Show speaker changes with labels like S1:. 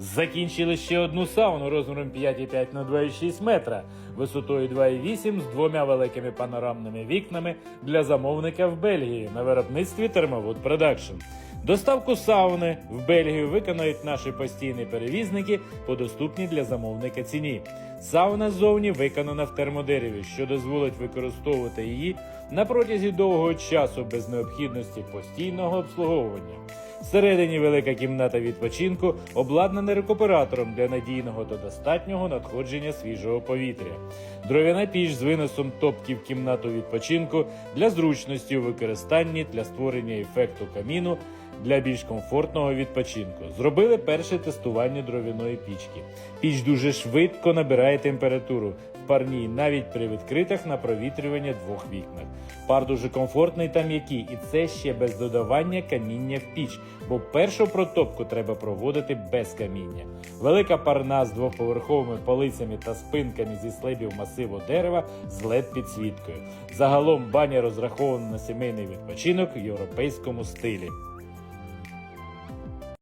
S1: Закінчили ще одну сауну розміром 5,5 на 2,6 метра, висотою 2,8 з двома великими панорамними вікнами для замовника в Бельгії на виробництві Thermowood Production. Доставку сауни в Бельгію виконають наші постійні перевізники по доступній для замовника ціні. Сауна ззовні виконана в термодереві, що дозволить використовувати її на протязі довгого часу без необхідності постійного обслуговування. Всередині велика кімната відпочинку обладнана рекуператором для надійного та достатнього надходження свіжого повітря. Дров'яна піч з виносом топки в кімнату відпочинку для зручності у використанні для створення ефекту каміну для більш комфортного відпочинку. Зробили перше тестування дров'яної пічки. Піч дуже швидко набирає температуру парній навіть при відкритих на провітрювання двох вікнах. Пар дуже комфортний та м'який, і це ще без додавання каміння в піч, бо першу протопку треба проводити без каміння. Велика парна з двоповерховими полицями та спинками зі слебів масиву дерева з led підсвіткою. Загалом баня розрахована на сімейний відпочинок в європейському стилі.